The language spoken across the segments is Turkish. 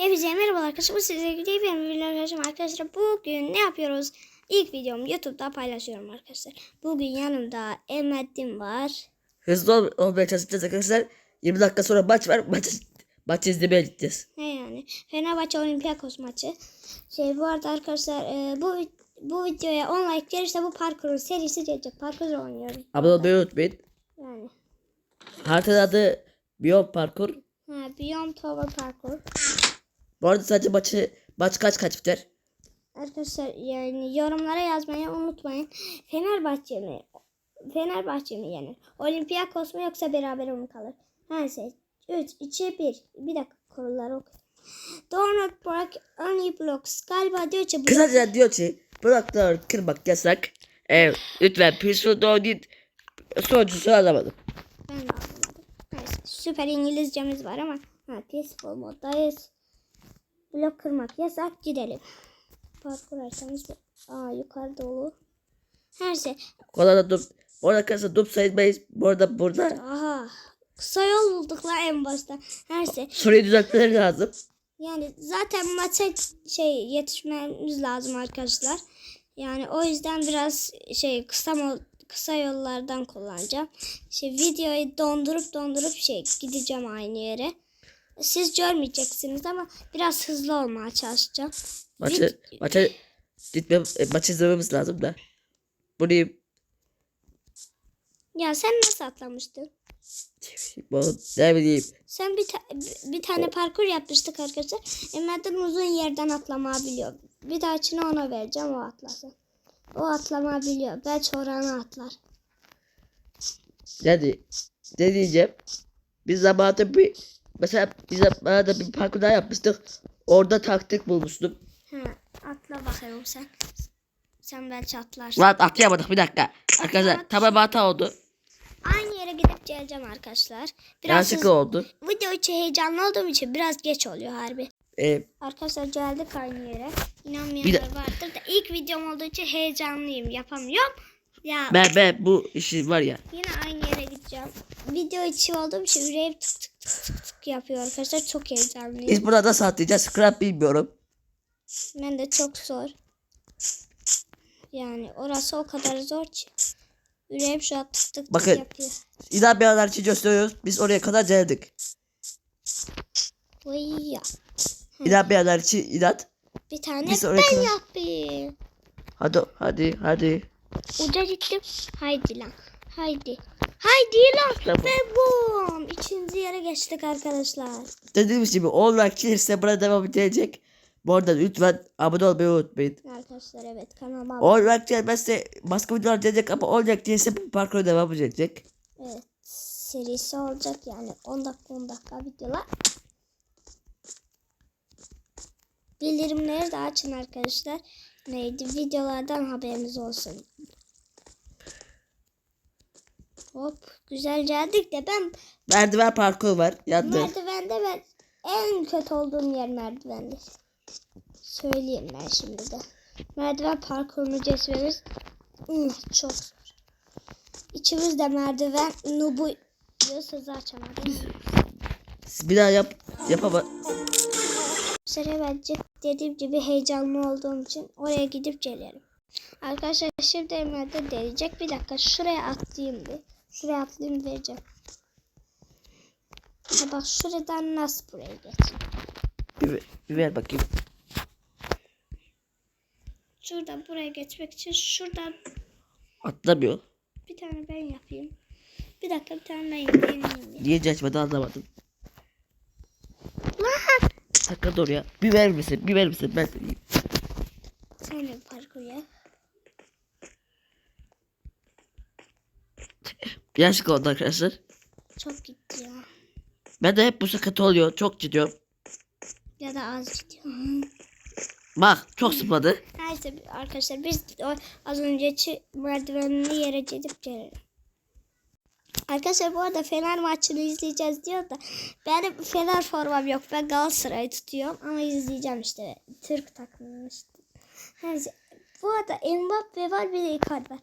Hepinize merhaba arkadaşlar. Bu size güzel bir video arkadaşlar. Arkadaşlar bugün ne yapıyoruz? İlk videomu YouTube'da paylaşıyorum arkadaşlar. Bugün yanımda Emreddin var. Hızlı ol, olmaya çalışacağız arkadaşlar. 20 dakika sonra maç var. Maç, maçı izlemeye gideceğiz. Ne yani? Fenerbahçe Olympiakos maçı. Şey bu arada arkadaşlar e, bu bu videoya 10 like gelirse bu parkurun serisi gelecek. Parkur oynuyorum. Abone olmayı unutmayın. Yani. Haritanın adı Beyond Parkur. Ha, Beyond Tower Parkur. Bu arada sadece maçı maç kaç kaç biter? Arkadaşlar yani yorumlara yazmayı unutmayın. Fenerbahçe mi? Fenerbahçe mi yenir? Olympiakos mu yoksa beraber mi kalır? Her şey. 3, 2, 1. Bir dakika koruları oku. Do not break any blocks. Galiba diyor ki Kısaca diyor ki blokları kırmak yasak. Evet, lütfen peaceful oynayın. Sonuncusunu alamadım. Ben de anlamadım. Neyse. Süper İngilizcemiz var ama ha, peaceful moddayız. Blok kırmak yasak. Gidelim. Parkur haritamız bu. Aa yukarıda olur. Her şey. Kolada dup. Arada arkadaşlar dup sayılmayız. Bu arada burada Aha. Kısa yol bulduk la en başta. Her şey. soruyu düzeltmeleri lazım. Yani zaten maça şey yetişmemiz lazım arkadaşlar. Yani o yüzden biraz şey kısa mo- kısa yollardan kullanacağım. Şey videoyu dondurup dondurup şey gideceğim aynı yere. Siz görmeyeceksiniz ama biraz hızlı olmaya çalışacağım. Maçı maça gitmem, e, maçı izlememiz lazım da. Bunu Ya sen nasıl atlamıştın? ne bileyim. Sen bir, ta- bir tane parkur yapmıştık arkadaşlar. Emre'den uzun yerden atlama biliyor. Bir dahakine ona vereceğim o atlasın. O atlama biliyor. Belki oranı atlar. Yani ne diyeceğim? Biz zamanında bir mesela biz zamanında bir parkur daha yapmıştık. Orada taktik bulmuştum. Ha, atla bakayım sen. Sen belki atlarsın. Lan atlayamadık bir dakika. Arkadaşlar tamam hata oldu. Aynı yere gidip geleceğim arkadaşlar. Biraz Yanlışlıkla hız- oldu. video için heyecanlı olduğum için biraz geç oluyor harbi. Ee, Arkadaşlar geldik aynı yere. İnanmayanlar vardır da ilk videom olduğu için heyecanlıyım. Yapamıyorum. Ya ben ben bu işi var ya. yine aynı yere gideceğim. Video içi olduğum için tık tık tık tık tık yapıyor arkadaşlar. Çok heyecanlıyım. Biz burada nasıl atlayacağız? Scrap bilmiyorum. Ben de çok zor. Yani orası o kadar zor ki. Yüreğim şu an tık tık Bakın. yapıyor. İnanmayanlar için gösteriyoruz. Biz oraya kadar geldik. Vay ya. İnanmayanlar için inat. Bir tane Biz ben kadar- yapayım. Hadi hadi hadi. Uca gittim. Haydi lan. Haydi. Haydi lan. Ve bum. İkinci yere geçtik arkadaşlar. Dediğimiz gibi 10 like gelirse buna devam edecek. Bu arada lütfen abone olmayı unutmayın. Arkadaşlar evet kanalıma 10 like gelmezse başka videolar gelecek ama 10 like gelirse bu parkur devam edecek. Evet serisi olacak yani 10 dakika 10 dakika videolar. Bildirimleri de açın arkadaşlar. Neydi videolardan haberiniz olsun. Hop güzel geldik de ben Merdiven parkur var. Yandı. merdivende ben en kötü olduğum yer merdivende. Söyleyeyim ben şimdi de. Merdiven parkurunu geçmemiz ıh, çok zor. İçimizde merdiven nubu diyorsa açamadım. Bir daha yap. Yapama. Bu sefer bence dediğim gibi heyecanlı olduğum için oraya gidip gelirim. Arkadaşlar şimdi Emre'de deneyecek. Bir dakika şuraya atlayayım bir. Şuraya atlayayım vereceğim. Ha bak şuradan nasıl buraya geç. Bir, bir ver bakayım. Şuradan buraya geçmek için şuradan Atlamıyor. bir tane ben yapayım. Bir dakika bir tane ben yapayım. Niye geçmedi anlamadım. Lan! Sakın dur ya. Bir ver misin? Bir ver misin? Ben söyleyeyim. Sen de bir parkur yap. Yanlışlıkla oldu arkadaşlar. Çok gitti ya. Ben de hep bu sıkıntı oluyor. Çok gidiyor. Ya da az gidiyor. Bak çok sıpladı. Neyse arkadaşlar biz az önceki merdivenli yere gidip gelelim. Arkadaşlar bu arada Fener maçını izleyeceğiz diyor da benim Fener formam yok. Ben Galatasaray'ı tutuyorum ama izleyeceğim işte. Türk takımını işte. Neyse. Bu arada Mbappe var bir de Icardi var.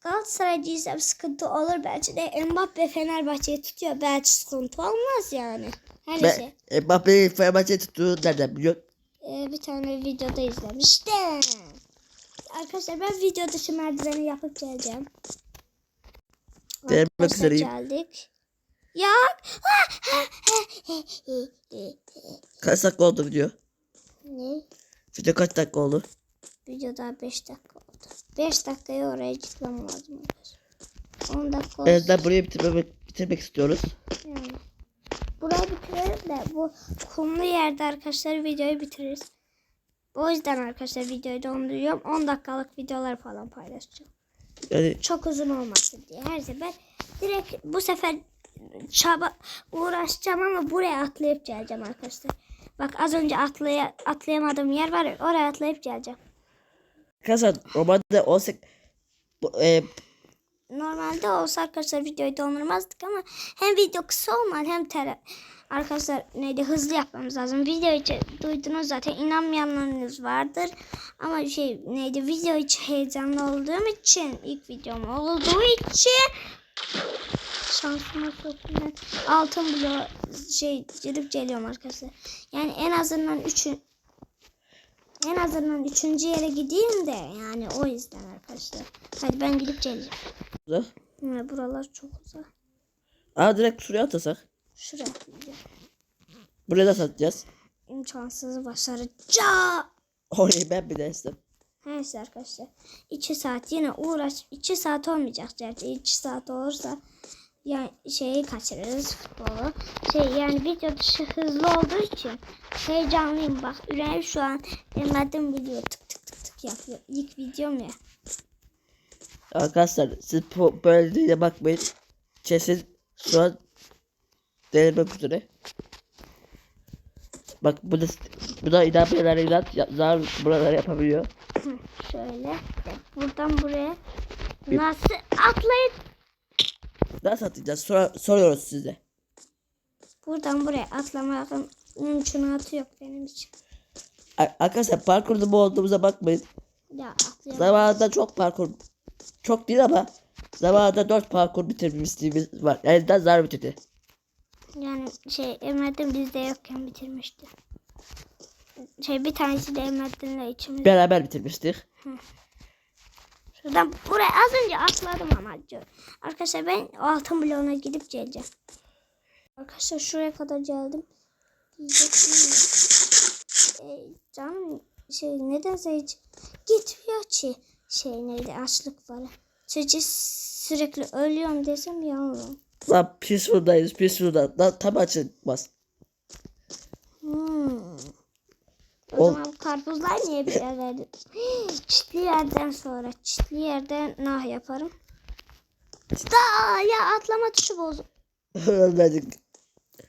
Galatasaraycıysam sıkıntı olur. Belki de Mbappe Fenerbahçe'yi tutuyor. Belki sıkıntı olmaz yani. Her. Ben Mbappe'yi Fenerbahçe tuttuğunu nereden biliyorsun? Ee, bir tane videoda izlemiştim. Arkadaşlar ben video dışı merdiveni yapıp geleceğim. Arkadaşlar üzereyim. geldik. Ya. Kaç dakika oldu video? ne? Video kaç dakika oldu? Video daha 5 dakika oldu. 5 dakikaya oraya gitmem lazım arkadaşlar. 10 dakika olsun. En azından burayı bitirmek, bitirmek istiyoruz. Yani. Burayı bitirelim de bu kumlu yerde arkadaşlar videoyu bitiririz. O yüzden arkadaşlar videoyu donduruyorum. 10 dakikalık videolar falan paylaşacağım. Yani Çok uzun olmasın diye. Her sefer direkt bu sefer çaba uğraşacağım ama buraya atlayıp geleceğim arkadaşlar. Bak az önce atlaya, atlayamadığım yer var ya oraya atlayıp geleceğim. Arkadaşlar 18 bu, e, Normalde olsa arkadaşlar videoyu dondurmazdık ama hem video kısa olmalı hem tele arkadaşlar neydi hızlı yapmamız lazım. Video için duydunuz zaten inanmayanlarınız vardır. Ama şey neydi video için heyecanlı olduğum için ilk videom olduğu için şansıma soktum. Altın bloğu şey gidip geliyorum arkadaşlar. Yani en azından üçün en azından üçüncü yere gideyim de yani o yüzden arkadaşlar. Hadi ben gidip geleceğim. da. Ya buralar çok uzak. Aa direkt şuraya atasak. Şuraya atlayacağım. Buraya da satacağız. İmkansızı başaracağım. Orayı ben bile istem. Neyse arkadaşlar. 2 saat yine uğraş. 2 saat olmayacak gerçi. 2 saat olursa yani şeyi kaçırırız futbolu. Şey yani video dışı hızlı olduğu için heyecanlıyım. Bak yüreğim şu an elmadım biliyor. Tık tık tık tık yapıyor. İlk videom ya. Arkadaşlar siz böyle diye bakmayın. Kesin şu an denemek üzere. Bak bu da bu da inat ya- zar buraları yapabiliyor. Hı, Şöyle. Buradan buraya nasıl atlayıp Nasıl atacağız? Sor soruyoruz size. buradan buraya atlamakın mümkünatı yok benim için. Arkadaşlar parkurda mı olduğumuza bakmayın. Ya. Zamanında çok parkur çok değil ama zamanında 4 parkur bitirmişliğimiz var. Elinden zar bitirdi. Yani şey Emre'den bizde yokken bitirmişti. Şey bir tanesi de Emre'denle içimizde. Beraber bitirmiştik. Şuradan buraya az önce atladım ama. Arkadaşlar ben altın bloğuna gidip geleceğim. Arkadaşlar şuraya kadar geldim. Diyecektim. E, canım şey nedense hiç gitmiyor ki. Şey neydi açlık var. Çocuk sürekli ölüyorum desem yalan. Lan peaceful'dayız peaceful'da. Lan tam açılmaz. Hmm. O Ol- zaman karpuzlar niye bir yerlerde? Çitli yerden sonra çitli yerden nah yaparım. Da ya atlama tuşu bozuk. Ölmedik.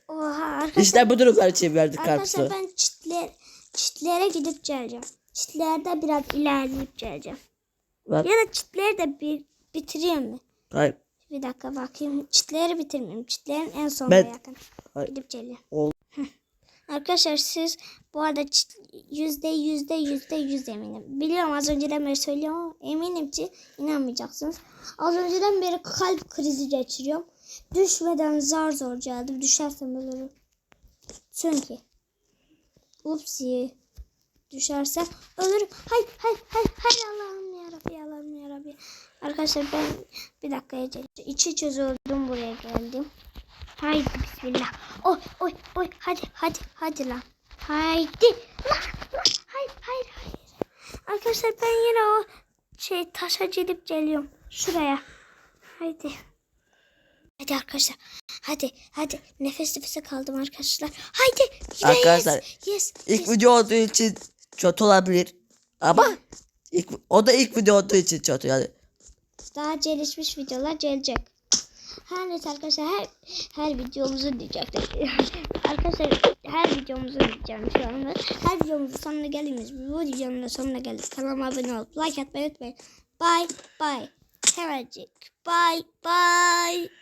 Oha arkadaşlar, İşte bu durumlar için verdik arkadaşlar karpuzu. ben çitler, çitlere gidip geleceğim. Çitlerde biraz ilerleyip geleceğim. Bak. Ya da çitleri de bir bitireyim mi? Hayır. Bir dakika bakayım. Çitleri bitirmeyeyim. Çitlerin en sonuna Ben- yakın. Hayır. Gidip geleyim. Ol- Arkadaşlar siz bu arada yüzde yüzde yüzde yüz eminim. Biliyorum az önceden beri söylüyorum ama eminim ki inanmayacaksınız. Az önceden beri kalp krizi geçiriyorum. Düşmeden zar zor geldim. Düşersem ölürüm. Çünkü. Upsi. Düşersem ölürüm. Hay hay hay hay Allah'ım yarabbi Allah'ım yarabbi. Arkadaşlar ben bir geleceğim. İçi çözüldüm buraya geldim. Haydi bismillah. Oy oy oy hadi hadi hadi lan. Haydi. Lan lan hayır hayır hayır. Arkadaşlar ben yine o şey taşa gidip geliyorum. Şuraya. Haydi. Hadi arkadaşlar. Hadi hadi. Nefes nefese kaldım arkadaşlar. Haydi. Yes. Arkadaşlar, Yes. İlk yes. video olduğu için kötü olabilir. Ama ilk, o da ilk video olduğu için kötü yani. Daha gelişmiş videolar gelecek. Her neyse arkadaşlar her, her videomuzu diyecektim. arkadaşlar her videomuzu diyeceğim şu anda. Her videomuzun sonuna geldiğimiz bu videonun da sonuna geldik. Kanalıma abone olup like atmayı unutmayın. Bye bye. Hemencik. Bye bye.